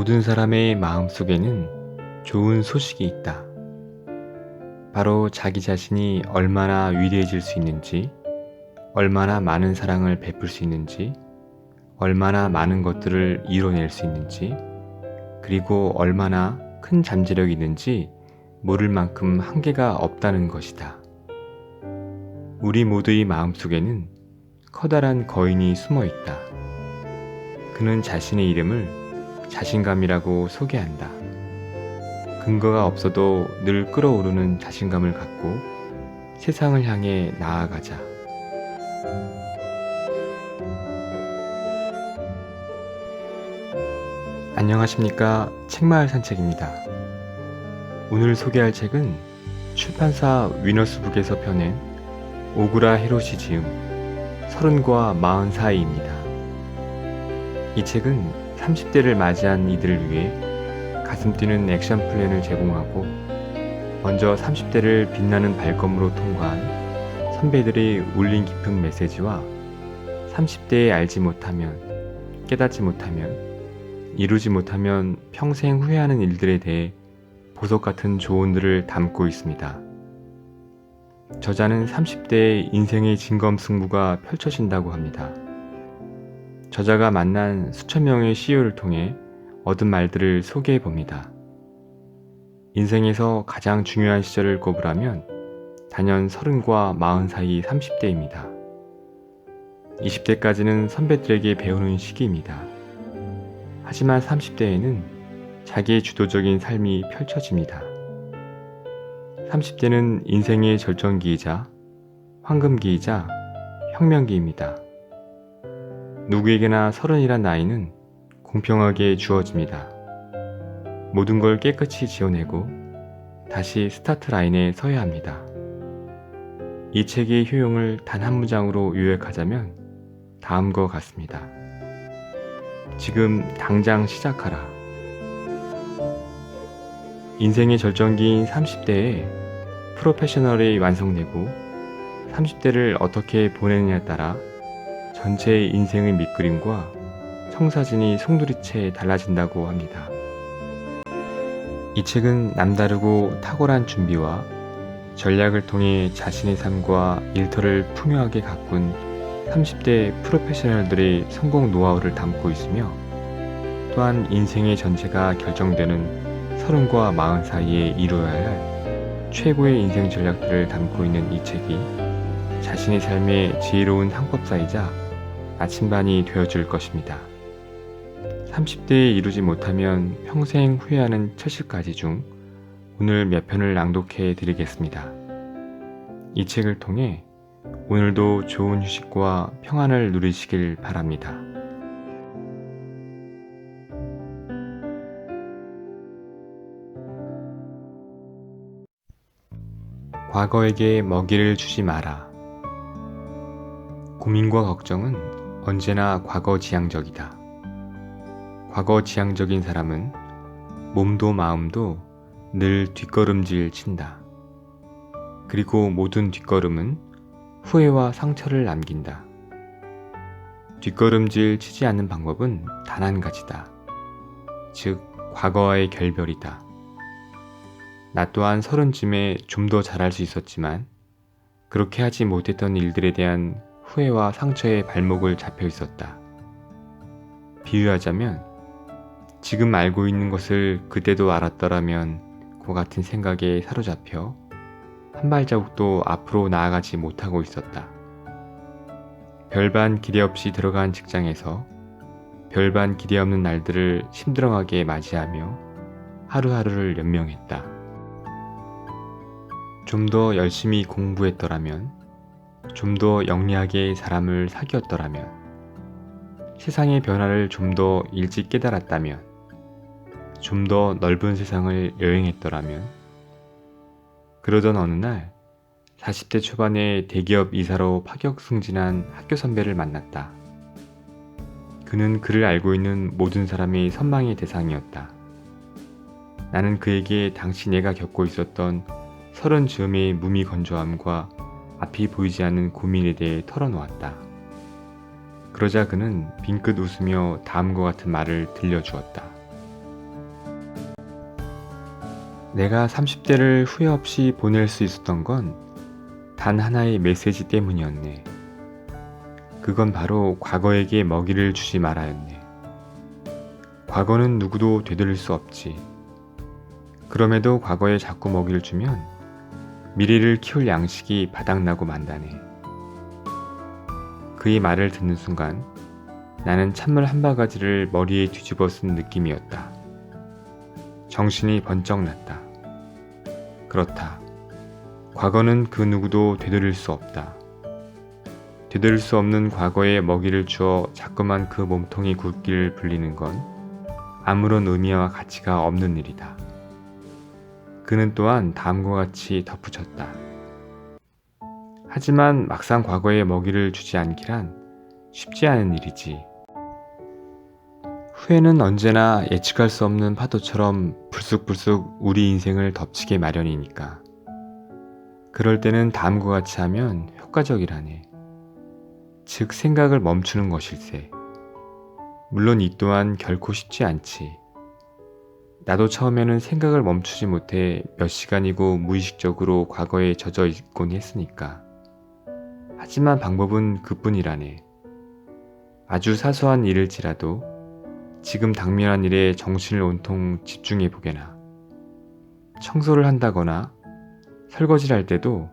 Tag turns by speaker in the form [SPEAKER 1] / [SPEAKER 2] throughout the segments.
[SPEAKER 1] 모든 사람의 마음속에는 좋은 소식이 있다. 바로 자기 자신이 얼마나 위대해질 수 있는지, 얼마나 많은 사랑을 베풀 수 있는지, 얼마나 많은 것들을 이뤄낼 수 있는지, 그리고 얼마나 큰 잠재력이 있는지 모를 만큼 한계가 없다는 것이다. 우리 모두의 마음속에는 커다란 거인이 숨어 있다. 그는 자신의 이름을 자신감이라고 소개한다. 근거가 없어도 늘 끌어오르는 자신감을 갖고 세상을 향해 나아가자. 안녕하십니까. 책마을 산책입니다. 오늘 소개할 책은 출판사 위너스북에서 펴낸 오구라 히로시 지음 서른과 마흔 사이입니다. 이 책은 30대를 맞이한 이들을 위해 가슴 뛰는 액션 플랜을 제공하고 먼저 30대를 빛나는 발걸음으로 통과한 선배들의 울린 깊은 메시지와 30대에 알지 못하면 깨닫지 못하면 이루지 못하면 평생 후회하는 일들에 대해 보석 같은 조언들을 담고 있습니다. 저자는 30대의 인생의 진검승부가 펼쳐진다고 합니다. 저자가 만난 수천 명의 CEO를 통해 얻은 말들을 소개해 봅니다. 인생에서 가장 중요한 시절을 꼽으라면 단연 30과 40 사이 30대입니다. 20대까지는 선배들에게 배우는 시기입니다. 하지만 30대에는 자기의 주도적인 삶이 펼쳐집니다. 30대는 인생의 절정기이자 황금기이자 혁명기입니다. 누구에게나 서른이란 나이는 공평하게 주어집니다. 모든 걸 깨끗이 지어내고 다시 스타트 라인에 서야 합니다. 이 책의 효용을 단 한 문장으로 요약하자면 다음과 같습니다. 지금 당장 시작하라. 인생의 절정기인 30대에 프로페셔널이 완성되고 30대를 어떻게 보내느냐에 따라 전체의 인생의 밑그림과 청사진이 송두리째 달라진다고 합니다. 이 책은 남다르고 탁월한 준비와 전략을 통해 자신의 삶과 일터를 풍요하게 가꾼 30대 프로페셔널들의 성공 노하우를 담고 있으며 또한 인생의 전체가 결정되는 서른과 마흔 사이에 이루어야 할 최고의 인생 전략들을 담고 있는 이 책이 자신의 삶의 지혜로운 항법사이자 나침반이 되어줄 것입니다. 30대에 이루지 못하면 평생 후회하는 처실까지 중 오늘 몇 편을 낭독해 드리겠습니다. 이 책을 통해 오늘도 좋은 휴식과 평안을 누리시길 바랍니다. 과거에게 먹이를 주지 마라. 고민과 걱정은 언제나 과거 지향적이다. 과거 지향적인 사람은 몸도 마음도 늘 뒷걸음질 친다. 그리고 모든 뒷걸음은 후회와 상처를 남긴다. 뒷걸음질 치지 않는 방법은 단 한 가지다. 즉, 과거와의 결별이다. 나 또한 서른쯤에 좀 더 잘할 수 있었지만, 그렇게 하지 못했던 일들에 대한 후회와 상처에 발목을 잡혀 있었다. 비유하자면, 지금 알고 있는 것을 그때도 알았더라면 그 같은 생각에 사로잡혀 한 발자국도 앞으로 나아가지 못하고 있었다. 별반 기대 없이 들어간 직장에서 별반 기대 없는 날들을 심드렁하게 맞이하며 하루하루를 연명했다. 좀 더 열심히 공부했더라면, 좀 더 영리하게 사람을 사귀었더라면, 세상의 변화를 좀 더 일찍 깨달았다면, 좀 더 넓은 세상을 여행했더라면, 그러던 어느 날 40대 초반에 대기업 이사로 파격 승진한 학교 선배를 만났다. 그는 그를 알고 있는 모든 사람의 선망의 대상이었다. 나는 그에게 당시 내가 겪고 있었던 서른 즈음의 무미건조함과 앞이 보이지 않는 고민에 대해 털어놓았다. 그러자 그는 빙긋 웃으며 다음과 같은 말을 들려주었다. 내가 30대를 후회 없이 보낼 수 있었던 건 단 하나의 메시지 때문이었네. 그건 바로 과거에게 먹이를 주지 말아였네. 과거는 누구도 되돌릴 수 없지. 그럼에도 과거에 자꾸 먹이를 주면 미래를 키울 양식이 바닥나고 만다네. 그의 말을 듣는 순간 나는 찬물 한 바가지를 머리에 뒤집어 쓴 느낌이었다. 정신이 번쩍 났다. 그렇다. 과거는 그 누구도 되돌릴 수 없다. 되돌릴 수 없는 과거에 먹이를 주어 자꾸만 그 몸통이 굳기를 불리는 건 아무런 의미와 가치가 없는 일이다. 그는 또한 다음과 같이 덧붙였다. 하지만 막상 과거에 먹이를 주지 않기란 쉽지 않은 일이지. 후회는 언제나 예측할 수 없는 파도처럼 불쑥불쑥 우리 인생을 덮치게 마련이니까. 그럴 때는 다음과 같이 하면 효과적이라네. 즉, 생각을 멈추는 것일세. 물론 이 또한 결코 쉽지 않지. 나도 처음에는 생각을 멈추지 못해 몇 시간이고 무의식적으로 과거에 젖어 있곤 했으니까. 하지만 방법은 그뿐이라네. 아주 사소한 일일지라도 지금 당면한 일에 정신을 온통 집중해 보게나. 청소를 한다거나 설거지를 할 때도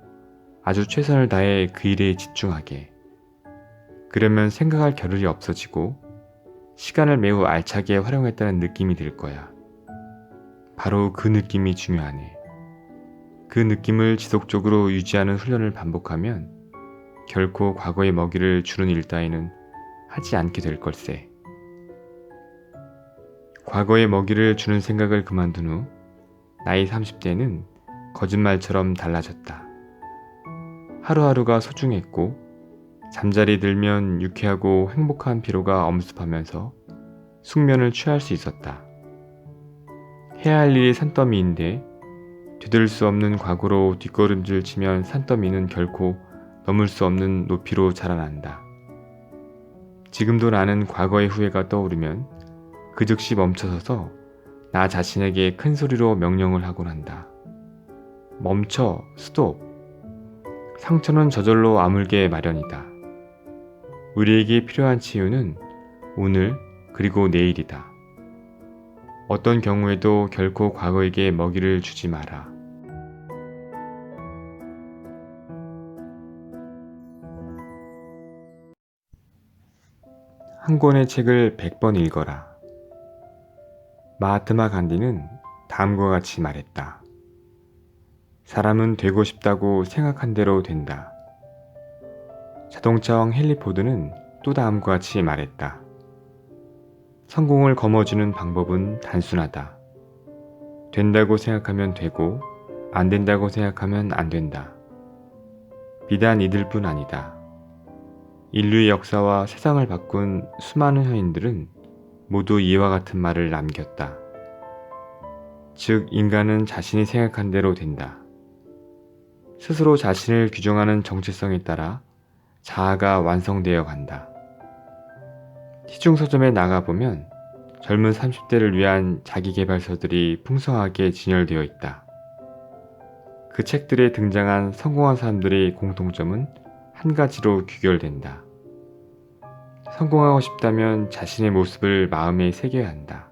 [SPEAKER 1] 아주 최선을 다해 그 일에 집중하게. 그러면 생각할 겨를이 없어지고 시간을 매우 알차게 활용했다는 느낌이 들 거야. 바로 그 느낌이 중요하네. 그 느낌을 지속적으로 유지하는 훈련을 반복하면 결코 과거의 먹이를 주는 일 따위는 하지 않게 될 걸세. 과거의 먹이를 주는 생각을 그만둔 후 나이 30대는 거짓말처럼 달라졌다. 하루하루가 소중했고 잠자리 들면 유쾌하고 행복한 피로가 엄습하면서 숙면을 취할 수 있었다. 해야 할 일이 산더미인데 되돌릴 수 없는 과거로 뒷걸음질 치면 산더미는 결코 넘을 수 없는 높이로 자라난다. 지금도 나는 과거의 후회가 떠오르면 그 즉시 멈춰서서 나 자신에게 큰 소리로 명령을 하곤 한다. 멈춰, 스톱. 상처는 저절로 아물게 마련이다. 우리에게 필요한 치유는 오늘 그리고 내일이다. 어떤 경우에도 결코 과거에게 먹이를 주지 마라. 한 권의 책을 100번 읽어라. 마하트마 간디는 다음과 같이 말했다. 사람은 되고 싶다고 생각한 대로 된다. 자동차왕 헨리 포드는 또 다음과 같이 말했다. 성공을 거머쥐는 방법은 단순하다. 된다고 생각하면 되고, 안 된다고 생각하면 안 된다. 비단 이들뿐 아니다. 인류의 역사와 세상을 바꾼 수많은 현인들은 모두 이와 같은 말을 남겼다. 즉, 인간은 자신이 생각한 대로 된다. 스스로 자신을 규정하는 정체성에 따라 자아가 완성되어 간다. 시중 서점에 나가보면 젊은 30대를 위한 자기개발서들이 풍성하게 진열되어 있다. 그 책들에 등장한 성공한 사람들의 공통점은 한 가지로 귀결된다. 성공하고 싶다면 자신의 모습을 마음에 새겨야 한다.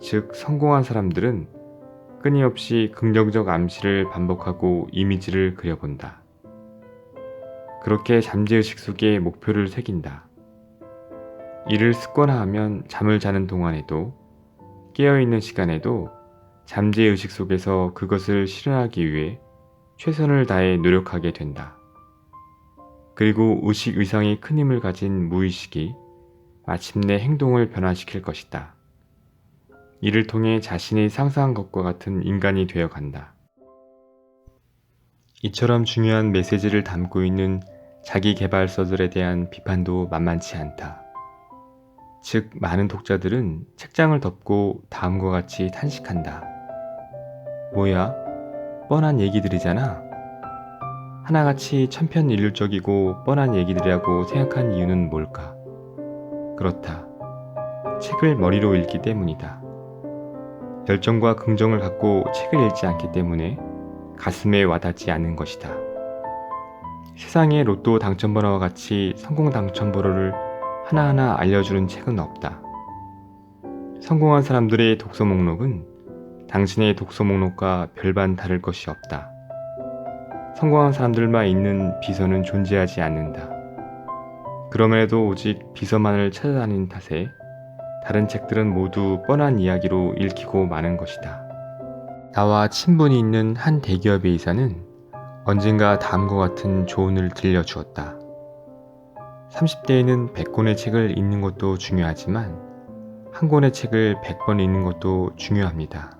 [SPEAKER 1] 즉, 성공한 사람들은 끊임없이 긍정적 암시를 반복하고 이미지를 그려본다. 그렇게 잠재의식 속에 목표를 새긴다. 이를 습관화하면 잠을 자는 동안에도 깨어있는 시간에도 잠재의식 속에서 그것을 실현하기 위해 최선을 다해 노력하게 된다. 그리고 의식 의상의 큰 힘을 가진 무의식이 마침내 행동을 변화시킬 것이다. 이를 통해 자신이 상상한 것과 같은 인간이 되어 간다. 이처럼 중요한 메시지를 담고 있는 자기 개발서들에 대한 비판도 만만치 않다. 즉, 많은 독자들은 책장을 덮고 다음과 같이 탄식한다. 뭐야? 뻔한 얘기들이잖아. 하나같이 천편일률적이고 뻔한 얘기들이라고 생각한 이유는 뭘까? 그렇다. 책을 머리로 읽기 때문이다. 열정과 긍정을 갖고 책을 읽지 않기 때문에 가슴에 와닿지 않는 것이다. 세상에 로또 당첨번호와 같이 성공 당첨번호를 하나하나 알려주는 책은 없다. 성공한 사람들의 독서 목록은 당신의 독서 목록과 별반 다를 것이 없다. 성공한 사람들만 있는 비서는 존재하지 않는다. 그럼에도 오직 비서만을 찾아다닌 탓에 다른 책들은 모두 뻔한 이야기로 읽히고 마는 것이다. 나와 친분이 있는 한 대기업의 이사는 언젠가 다음과 같은 조언을 들려주었다. 30대에는 100권의 책을 읽는 것도 중요하지만 한 권의 책을 100번 읽는 것도 중요합니다.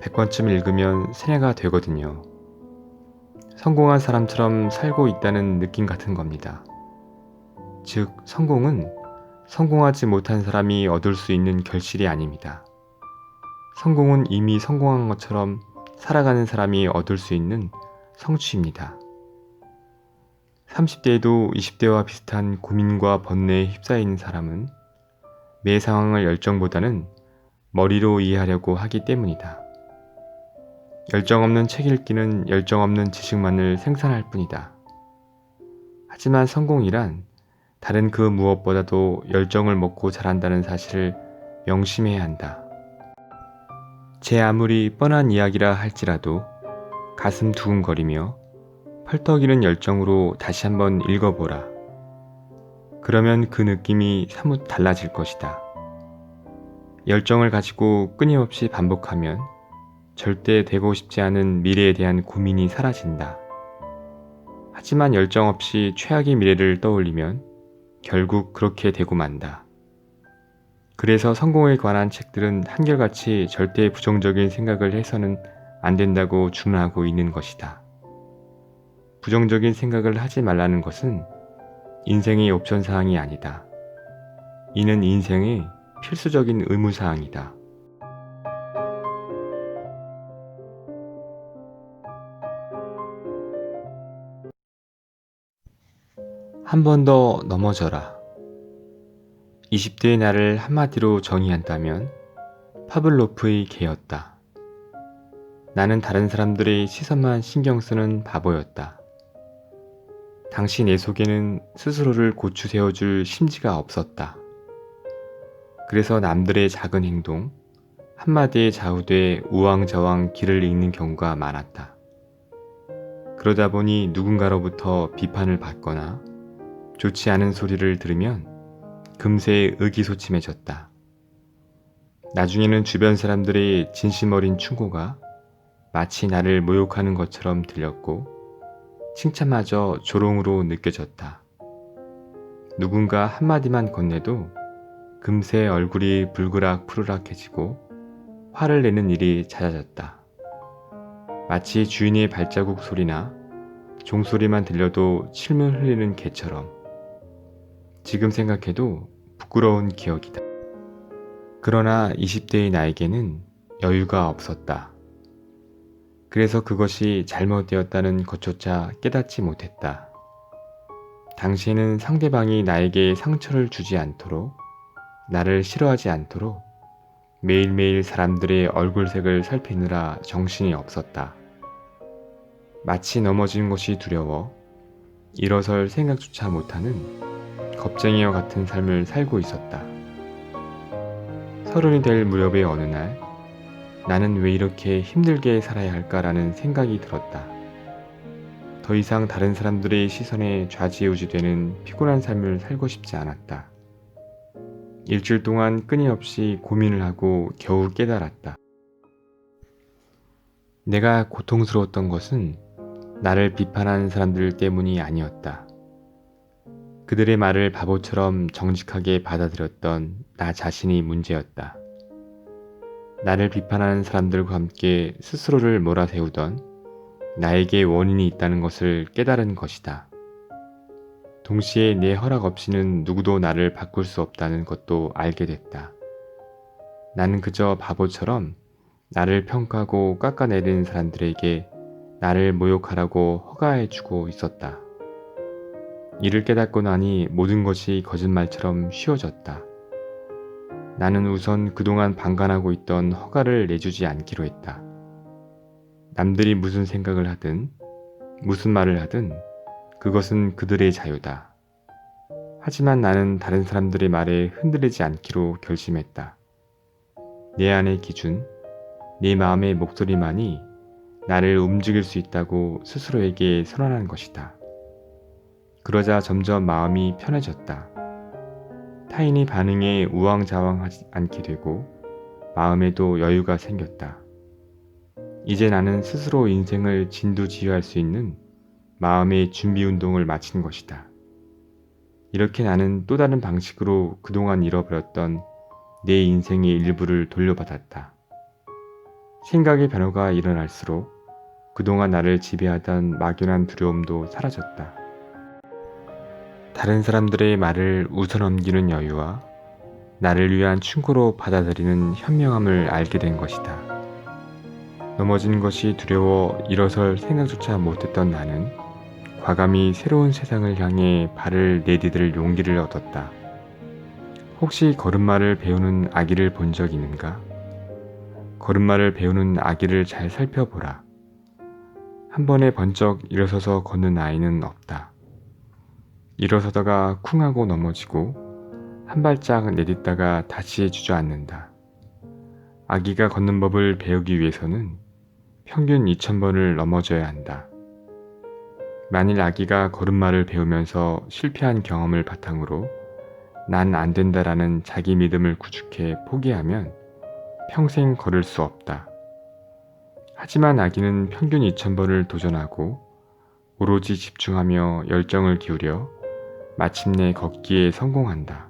[SPEAKER 1] 100번쯤 읽으면 세뇌가 되거든요. 성공한 사람처럼 살고 있다는 느낌 같은 겁니다. 즉, 성공은 성공하지 못한 사람이 얻을 수 있는 결실이 아닙니다. 성공은 이미 성공한 것처럼 살아가는 사람이 얻을 수 있는 성취입니다. 30대에도 20대와 비슷한 고민과 번뇌에 휩싸여 있는 사람은 매 상황을 열정보다는 머리로 이해하려고 하기 때문이다. 열정 없는 책 읽기는 열정 없는 지식만을 생산할 뿐이다. 하지만 성공이란 다른 그 무엇보다도 열정을 먹고 자란다는 사실을 명심해야 한다. 제 아무리 뻔한 이야기라 할지라도 가슴 두근거리며 펄떡이는 열정으로 다시 한번 읽어보라. 그러면 그 느낌이 사뭇 달라질 것이다. 열정을 가지고 끊임없이 반복하면 절대 되고 싶지 않은 미래에 대한 고민이 사라진다. 하지만 열정 없이 최악의 미래를 떠올리면 결국 그렇게 되고 만다. 그래서 성공에 관한 책들은 한결같이 절대 부정적인 생각을 해서는 안 된다고 주문하고 있는 것이다. 부정적인 생각을 하지 말라는 것은 인생의 옵션 사항이 아니다. 이는 인생의 필수적인 의무 사항이다. 한 번 더 넘어져라. 20대의 나를 한마디로 정의한다면 파블로프의 개였다. 나는 다른 사람들의 시선만 신경 쓰는 바보였다. 당시 내 속에는 스스로를 고추 세워 줄 심지가 없었다. 그래서 남들의 작은 행동, 한마디에 좌우돼 우왕좌왕 길을 잃는 경우가 많았다. 그러다 보니 누군가로부터 비판을 받거나 좋지 않은 소리를 들으면 금세 의기소침해졌다. 나중에는 주변 사람들의 진심 어린 충고가 마치 나를 모욕하는 것처럼 들렸고 칭찬마저 조롱으로 느껴졌다. 누군가 한마디만 건네도 금세 얼굴이 불그락 푸르락해지고 화를 내는 일이 잦아졌다. 마치 주인의 발자국 소리나 종소리만 들려도 침을 흘리는 개처럼 지금 생각해도 부끄러운 기억이다. 그러나 20대의 나에게는 여유가 없었다. 그래서 그것이 잘못되었다는 것조차 깨닫지 못했다. 당시에는 상대방이 나에게 상처를 주지 않도록, 나를 싫어하지 않도록 매일매일 사람들의 얼굴색을 살피느라 정신이 없었다. 마치 넘어진 것이 두려워 일어설 생각조차 못하는 겁쟁이와 같은 삶을 살고 있었다. 서른이 될 무렵의 어느 날 나는 왜 이렇게 힘들게 살아야 할까라는 생각이 들었다. 더 이상 다른 사람들의 시선에 좌지우지되는 피곤한 삶을 살고 싶지 않았다. 일주일 동안 끊임없이 고민을 하고 겨우 깨달았다. 내가 고통스러웠던 것은 나를 비판하는 사람들 때문이 아니었다. 그들의 말을 바보처럼 정직하게 받아들였던 나 자신이 문제였다. 나를 비판하는 사람들과 함께 스스로를 몰아세우던 나에게 원인이 있다는 것을 깨달은 것이다. 동시에 내 허락 없이는 누구도 나를 바꿀 수 없다는 것도 알게 됐다. 나는 그저 바보처럼 나를 평가하고 깎아내리는 사람들에게 나를 모욕하라고 허가해주고 있었다. 이를 깨닫고 나니 모든 것이 거짓말처럼 쉬워졌다. 나는 우선 그동안 방관하고 있던 허가를 내주지 않기로 했다. 남들이 무슨 생각을 하든 무슨 말을 하든 그것은 그들의 자유다. 하지만 나는 다른 사람들의 말에 흔들리지 않기로 결심했다. 내 안의 기준, 내 마음의 목소리만이 나를 움직일 수 있다고 스스로에게 선언한 것이다. 그러자 점점 마음이 편해졌다. 타인의 반응에 우왕좌왕하지 않게 되고 마음에도 여유가 생겼다. 이제 나는 스스로 인생을 진두지휘할 수 있는 마음의 준비 운동을 마친 것이다. 이렇게 나는 또 다른 방식으로 그동안 잃어버렸던 내 인생의 일부를 돌려받았다. 생각의 변화가 일어날수록 그동안 나를 지배하던 막연한 두려움도 사라졌다. 다른 사람들의 말을 웃어넘기는 여유와 나를 위한 충고로 받아들이는 현명함을 알게 된 것이다. 넘어지는 것이 두려워 일어설 생각조차 못했던 나는 과감히 새로운 세상을 향해 발을 내디딜 용기를 얻었다. 혹시 걸음마를 배우는 아기를 본 적 있는가? 걸음마를 배우는 아기를 잘 살펴보라. 한 번에 번쩍 일어서서 걷는 아이는 없다. 일어서다가 쿵 하고 넘어지고 한 발짝 내딛다가 다시 주저앉는다. 아기가 걷는 법을 배우기 위해서는 평균 2000번을 넘어져야 한다. 만일 아기가 걸음마를 배우면서 실패한 경험을 바탕으로 난 안 된다라는 자기 믿음을 구축해 포기하면 평생 걸을 수 없다. 하지만 아기는 평균 2000번을 도전하고 오로지 집중하며 열정을 기울여 마침내 걷기에 성공한다.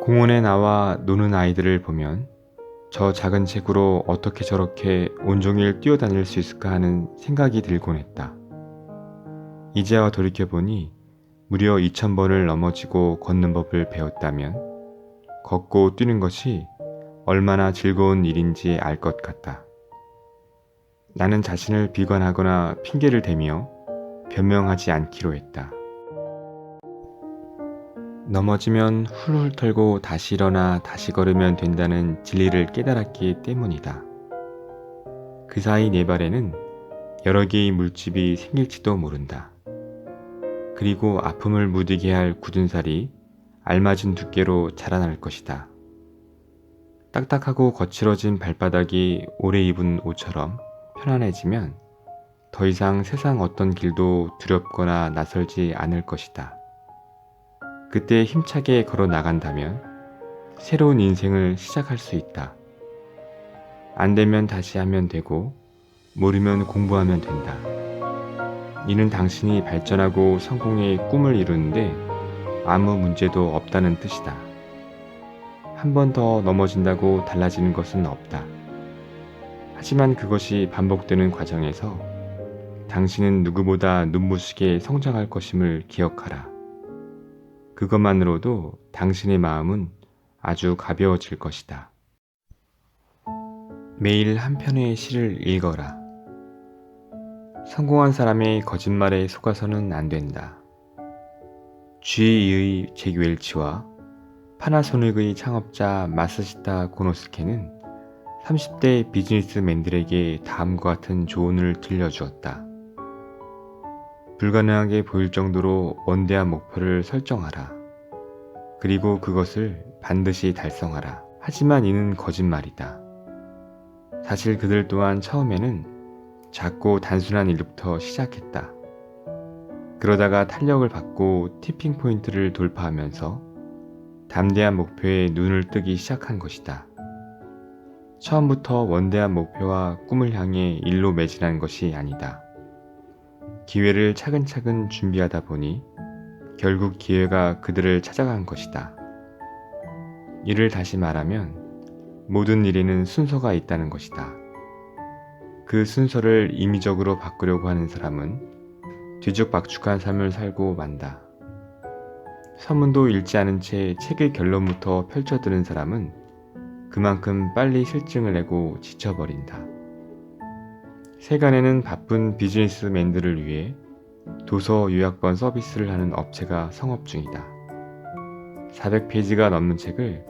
[SPEAKER 1] 공원에 나와 노는 아이들을 보면 저 작은 체구로 어떻게 저렇게 온종일 뛰어다닐 수 있을까 하는 생각이 들곤 했다. 이제와 돌이켜보니 무려 2000번을 넘어지고 걷는 법을 배웠다면 걷고 뛰는 것이 얼마나 즐거운 일인지 알 것 같다. 나는 자신을 비관하거나 핑계를 대며 변명하지 않기로 했다. 넘어지면 훌훌 털고 다시 일어나 다시 걸으면 된다는 진리를 깨달았기 때문이다. 그 사이 내 발에는 여러 개의 물집이 생길지도 모른다. 그리고 아픔을 무디게 할 굳은 살이 알맞은 두께로 자라날 것이다. 딱딱하고 거칠어진 발바닥이 오래 입은 옷처럼 편안해지면 더 이상 세상 어떤 길도 두렵거나 낯설지 않을 것이다. 그때 힘차게 걸어 나간다면 새로운 인생을 시작할 수 있다. 안 되면 다시 하면 되고 모르면 공부하면 된다. 이는 당신이 발전하고 성공의 꿈을 이루는데 아무 문제도 없다는 뜻이다. 한 번 더 넘어진다고 달라지는 것은 없다. 하지만 그것이 반복되는 과정에서 당신은 누구보다 눈부시게 성장할 것임을 기억하라. 그것만으로도 당신의 마음은 아주 가벼워질 것이다. 매일 한 편의 시를 읽어라. 성공한 사람의 거짓말에 속아서는 안 된다. G의 잭 웰치와 파나소닉의 창업자 마스시타 고노스케는 30대 비즈니스맨들에게 다음과 같은 조언을 들려주었다. 불가능하게 보일 정도로 원대한 목표를 설정하라. 그리고 그것을 반드시 달성하라. 하지만 이는 거짓말이다. 사실 그들 또한 처음에는 작고 단순한 일부터 시작했다. 그러다가 탄력을 받고 티핑 포인트를 돌파하면서 담대한 목표에 눈을 뜨기 시작한 것이다. 처음부터 원대한 목표와 꿈을 향해 일로 매진한 것이 아니다. 기회를 차근차근 준비하다 보니 결국 기회가 그들을 찾아간 것이다. 이를 다시 말하면 모든 일에는 순서가 있다는 것이다. 그 순서를 임의적으로 바꾸려고 하는 사람은 뒤죽박죽한 삶을 살고 만다. 서문도 읽지 않은 채 책의 결론부터 펼쳐드는 사람은 그만큼 빨리 실증을 내고 지쳐버린다. 세간에는 바쁜 비즈니스맨들을 위해 도서 요약본 서비스를 하는 업체가 성업 중이다. 400페이지가 넘는 책을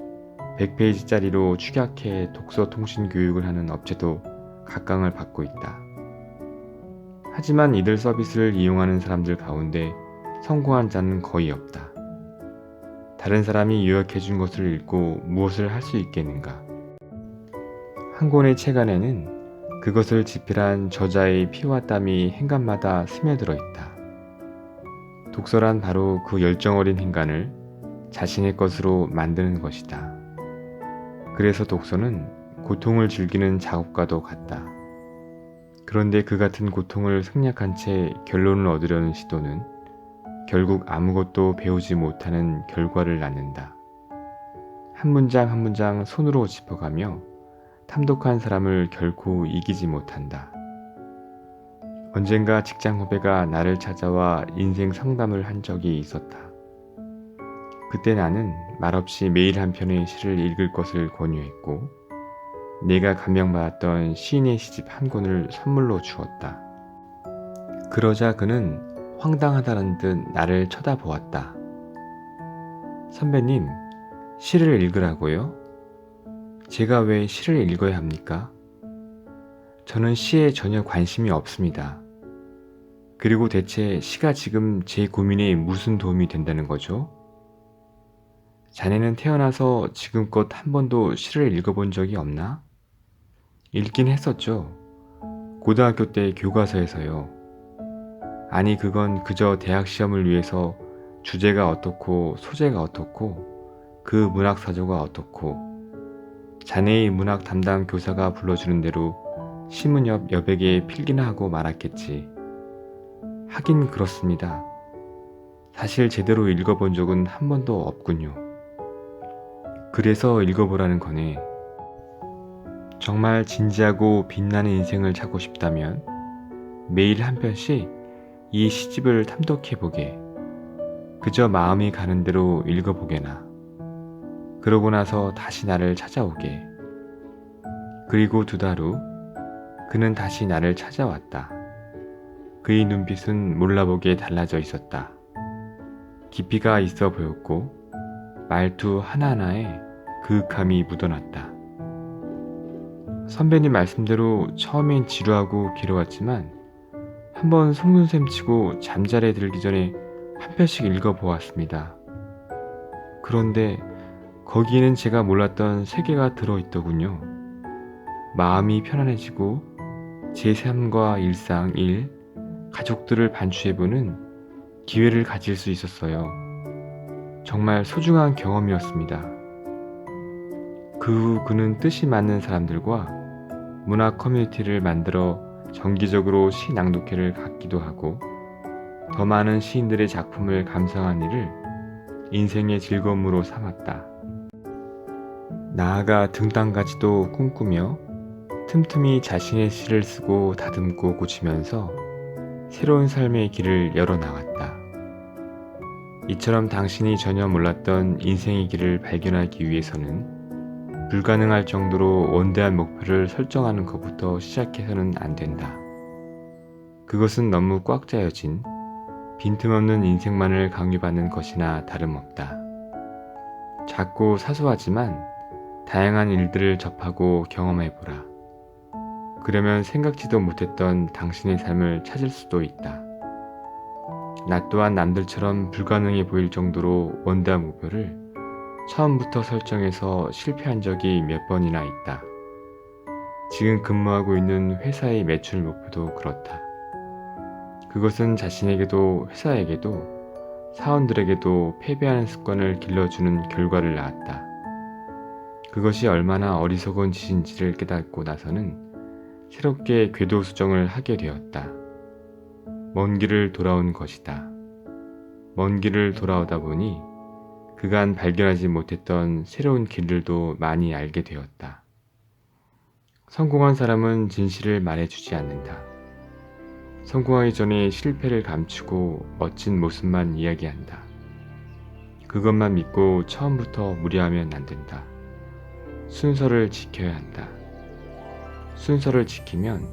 [SPEAKER 1] 100페이지짜리로 축약해 독서 통신 교육을 하는 업체도 각광을 받고 있다. 하지만 이들 서비스를 이용하는 사람들 가운데 성공한 자는 거의 없다. 다른 사람이 요약해 준 것을 읽고 무엇을 할 수 있겠는가? 한 권의 책 안에는 그것을 집필한 저자의 피와 땀이 행간마다 스며들어 있다. 독서란 바로 그 열정 어린 행간을 자신의 것으로 만드는 것이다. 그래서 독서는 고통을 즐기는 작업과도 같다. 그런데 그 같은 고통을 생략한 채 결론을 얻으려는 시도는 결국 아무것도 배우지 못하는 결과를 낳는다. 한 문장 한 문장 손으로 짚어가며 탐독한 사람을 결코 이기지 못한다. 언젠가 직장 후배가 나를 찾아와 인생 상담을 한 적이 있었다. 그때 나는 말없이 매일 한 편의 시를 읽을 것을 권유했고, 내가 감명받았던 시인의 시집 한 권을 선물로 주었다. 그러자 그는 황당하다는 듯 나를 쳐다보았다. 선배님, 시를 읽으라고요? 제가 왜 시를 읽어야 합니까? 저는 시에 전혀 관심이 없습니다. 그리고 대체 시가 지금 제 고민에 무슨 도움이 된다는 거죠? 자네는 태어나서 지금껏 한 번도 시를 읽어본 적이 없나? 읽긴 했었죠. 고등학교 때 교과서에서요. 아니, 그건 그저 대학 시험을 위해서 주제가 어떻고, 소재가 어떻고, 그 문학 사조가 어떻고, 자네의 문학 담당 교사가 불러주는 대로 시문엽 여백에 필기나 하고 말았겠지. 하긴 그렇습니다. 사실 제대로 읽어본 적은 한 번도 없군요. 그래서 읽어보라는 거네. 정말 진지하고 빛나는 인생을 찾고 싶다면 매일 한 편씩 이 시집을 탐독해보게. 그저 마음이 가는 대로 읽어보게나. 그러고 나서 다시 나를 찾아오게. 그리고 두 달 후, 그는 다시 나를 찾아왔다. 그의 눈빛은 몰라보게 달라져 있었다. 깊이가 있어 보였고, 말투 하나하나에 그윽함이 묻어났다. 선배님 말씀대로 처음엔 지루하고 길어왔지만 한번 속눈샘 치고 잠자리에 들기 전에 한 편씩 읽어보았습니다. 그런데 거기에는 제가 몰랐던 세계가 들어있더군요. 마음이 편안해지고 제 삶과 일상, 일, 가족들을 반추해보는 기회를 가질 수 있었어요. 정말 소중한 경험이었습니다. 그 후 그는 뜻이 맞는 사람들과 문학 커뮤니티를 만들어 정기적으로 시 낭독회를 갖기도 하고 더 많은 시인들의 작품을 감상한 일을 인생의 즐거움으로 삼았다. 나아가 등단까지도 꿈꾸며 틈틈이 자신의 시를 쓰고 다듬고 고치면서 새로운 삶의 길을 열어나갔다. 이처럼 당신이 전혀 몰랐던 인생의 길을 발견하기 위해서는 불가능할 정도로 원대한 목표를 설정하는 것부터 시작해서는 안 된다. 그것은 너무 꽉 짜여진 빈틈없는 인생만을 강요받는 것이나 다름없다. 작고 사소하지만 다양한 일들을 접하고 경험해 보라. 그러면 생각지도 못했던 당신의 삶을 찾을 수도 있다. 나 또한 남들처럼 불가능해 보일 정도로 원대한 목표를 처음부터 설정해서 실패한 적이 몇 번이나 있다. 지금 근무하고 있는 회사의 매출 목표도 그렇다. 그것은 자신에게도 회사에게도 사원들에게도 패배하는 습관을 길러주는 결과를 낳았다. 그것이 얼마나 어리석은 짓인지를 깨닫고 나서는 새롭게 궤도 수정을 하게 되었다. 먼 길을 돌아온 것이다. 먼 길을 돌아오다 보니 그간 발견하지 못했던 새로운 길들도 많이 알게 되었다. 성공한 사람은 진실을 말해주지 않는다. 성공하기 전에 실패를 감추고 멋진 모습만 이야기한다. 그것만 믿고 처음부터 무리하면 안 된다. 순서를 지켜야 한다. 순서를 지키면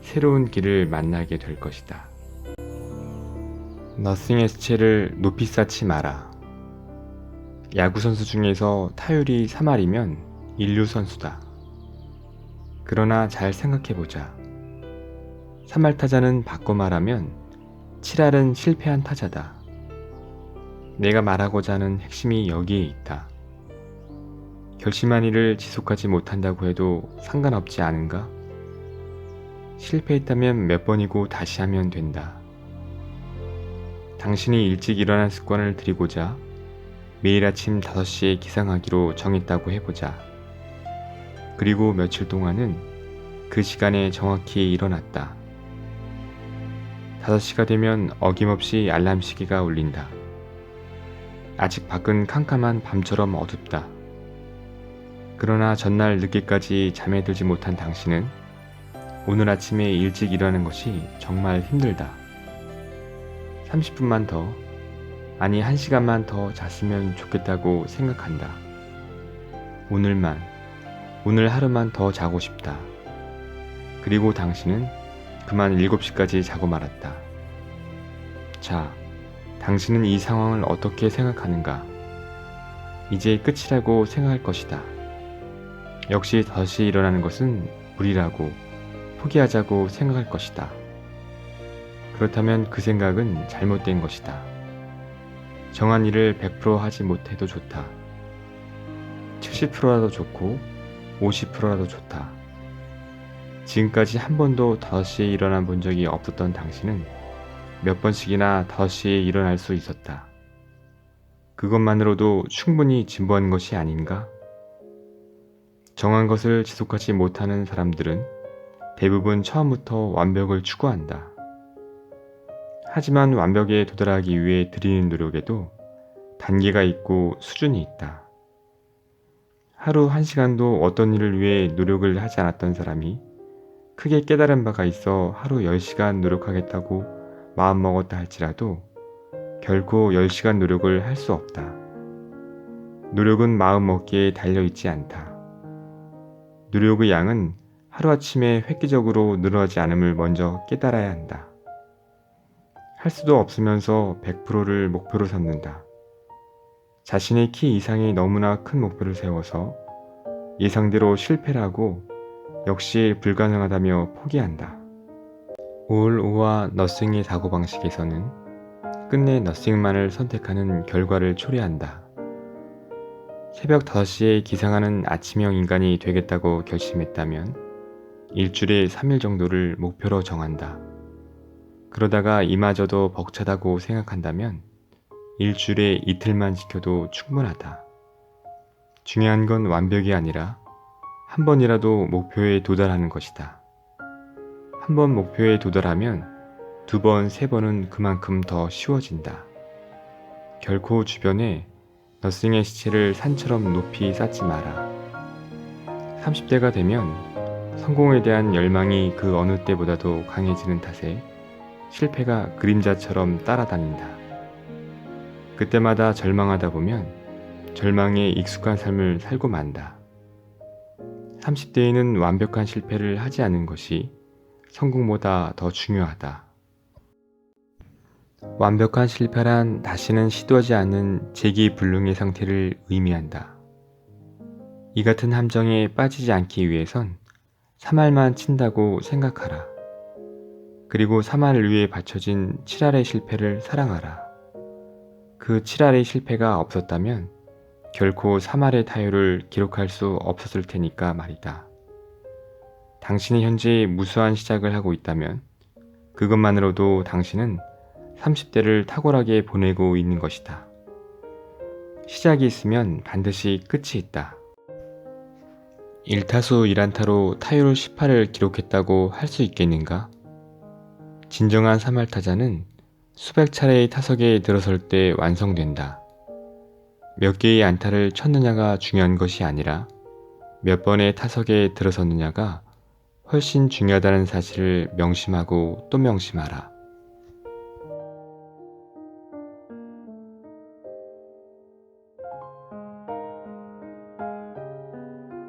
[SPEAKER 1] 새로운 길을 만나게 될 것이다. 너싱의 수치를 높이 쌓지 마라. 야구 선수 중에서 타율이 3할이면 인류 선수다. 그러나 잘 생각해보자. 3할 타자는 바꿔 말하면 7할은 실패한 타자다. 내가 말하고자 하는 핵심이 여기에 있다. 결심한 일을 지속하지 못한다고 해도 상관없지 않은가? 실패했다면 몇 번이고 다시 하면 된다. 당신이 일찍 일어난 습관을 들이고자 매일 아침 5시에 기상하기로 정했다고 해보자. 그리고 며칠 동안은 그 시간에 정확히 일어났다. 5시가 되면 어김없이 알람 시계가 울린다. 아직 밖은 캄캄한 밤처럼 어둡다. 그러나 전날 늦게까지 잠에 들지 못한 당신은 오늘 아침에 일찍 일어나는 것이 정말 힘들다. 30분만 더, 아니 1시간만 더 잤으면 좋겠다고 생각한다. 오늘만, 오늘 하루만 더 자고 싶다. 그리고 당신은 그만 7시까지 자고 말았다. 자, 당신은 이 상황을 어떻게 생각하는가? 이제 끝이라고 생각할 것이다. 역시 다시 일어나는 것은 무리라고 포기하자고 생각할 것이다. 그렇다면 그 생각은 잘못된 것이다. 정한 일을 100% 하지 못해도 좋다. 70%라도 좋고 50%라도 좋다. 지금까지 한 번도 5시에 일어나 본 적이 없었던 당신은 몇 번씩이나 5시에 일어날 수 있었다. 그것만으로도 충분히 진보한 것이 아닌가? 정한 것을 지속하지 못하는 사람들은 대부분 처음부터 완벽을 추구한다. 하지만 완벽에 도달하기 위해 들이는 노력에도 단계가 있고 수준이 있다. 하루 한 시간도 어떤 일을 위해 노력을 하지 않았던 사람이 크게 깨달은 바가 있어 하루 10시간 노력하겠다고 마음먹었다 할지라도 결코 10시간 노력을 할 수 없다. 노력은 마음먹기에 달려있지 않다. 노력의 양은 하루아침에 획기적으로 늘어나지 않음을 먼저 깨달아야 한다. 할 수도 없으면서 100%를 목표로 삼는다. 자신의 키 이상의 너무나 큰 목표를 세워서 예상대로 실패를 하고 역시 불가능하다며 포기한다. 올 오와 너싱의 사고방식에서는 끝내 너싱만을 선택하는 결과를 초래한다. 새벽 5시에 기상하는 아침형 인간이 되겠다고 결심했다면 일주일에 3일 정도를 목표로 정한다. 그러다가 이마저도 벅차다고 생각한다면 일주일에 이틀만 지켜도 충분하다. 중요한 건 완벽이 아니라 한 번이라도 목표에 도달하는 것이다. 한 번 목표에 도달하면 두 번, 세 번은 그만큼 더 쉬워진다. 결코 주변에 너싱의 시체를 산처럼 높이 쌓지 마라. 30대가 되면 성공에 대한 열망이 그 어느 때보다도 강해지는 탓에 실패가 그림자처럼 따라다닌다. 그때마다 절망하다 보면 절망에 익숙한 삶을 살고 만다. 30대에는 완벽한 실패를 하지 않은 것이 성공보다 더 중요하다. 완벽한 실패란 다시는 시도하지 않는 재기불능의 상태를 의미한다. 이 같은 함정에 빠지지 않기 위해선 3할만 친다고 생각하라. 그리고 3할을 위해 바쳐진 7할의 실패를 사랑하라. 그 7할의 실패가 없었다면 결코 3할의 타율을 기록할 수 없었을 테니까 말이다. 당신이 현재 무수한 시작을 하고 있다면 그것만으로도 당신은 30대를 탁월하게 보내고 있는 것이다. 시작이 있으면 반드시 끝이 있다. 1타수 1안타로 타율 18을 기록했다고 할 수 있겠는가? 진정한 3할 타자는 수백 차례의 타석에 들어설 때 완성된다. 몇 개의 안타를 쳤느냐가 중요한 것이 아니라 몇 번의 타석에 들어섰느냐가 훨씬 중요하다는 사실을 명심하고 또 명심하라.